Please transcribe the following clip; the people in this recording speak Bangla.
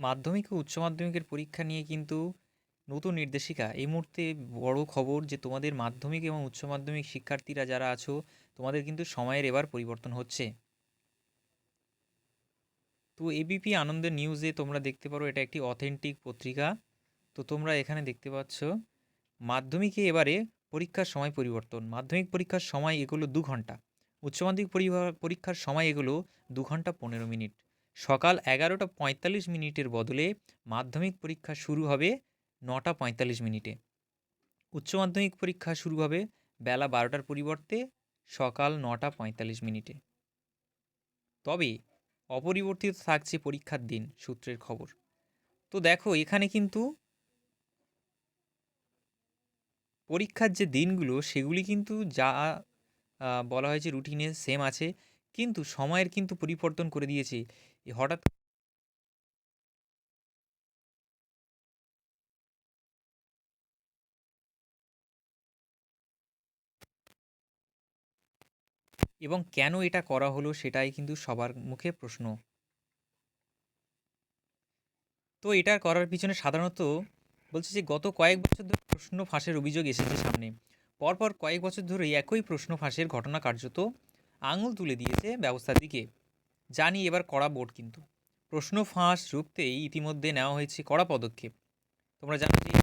মাধ্যমিক ও উচ্চ মাধ্যমিকের পরীক্ষা নিয়ে কিন্তু নতুন নির্দেশিকা। এই মুহূর্তে বড় খবর যে, তোমাদের মাধ্যমিক এবং উচ্চ মাধ্যমিক শিক্ষার্থীরা যারা আছো, তোমাদের কিন্তু সময়ের এবার পরিবর্তন হচ্ছে। তো এবিপি আনন্দের নিউজে তোমরা দেখতে পারো, এটা একটি অথেন্টিক পত্রিকা। তো তোমরা এখানে দেখতে পাচ্ছ, মাধ্যমিকে এবারে পরীক্ষার সময় পরিবর্তন। মাধ্যমিক পরীক্ষার সময় এগুলো দু ঘণ্টা। উচ্চ মাধ্যমিক পরীক্ষার সময় এগুলো দু ঘণ্টা পনেরো মিনিট। সকাল এগারোটা পঁয়তাল্লিশ মিনিটের বদলে মাধ্যমিক পরীক্ষা শুরু হবে নটা পঁয়তাল্লিশ মিনিটে। উচ্চ মাধ্যমিক পরীক্ষা শুরু হবে বেলা বারোটার পরিবর্তে সকাল নটা পঁয়তাল্লিশ মিনিটে। তবে অপরিবর্তিত থাকছে পরীক্ষার দিন সূত্রের খবর। তো দেখো, এখানে কিন্তু পরীক্ষার যে দিনগুলো, সেগুলি কিন্তু যা বলা হয়েছে রুটিনে সেম আছে। কিন্তু সময়ের কিন্তু পরিবর্তন করে দিয়েছে। এ হঠাৎ এবং কেন এটা করা হলো সেটাই কিন্তু সবার মুখে প্রশ্ন। তো এটা করার পিছনে সাধারণত বলছে যে গত কয়েক বছর ধরে প্রশ্ন ফাঁসের অভিযোগ এসেছে সামনে। পরপর কয়েক বছর ধরে একই প্রশ্ন ফাঁসের ঘটনা কার্যত আঙুল তুলে দিয়েছে ব্যবস্থার দিকে। জানি এবার কড়া বোর্ড কিন্তু। প্রশ্ন ফাঁস রুখতেই ইতিমধ্যে নেওয়া হয়েছে কড়া পদক্ষেপ। তোমরা জানো যে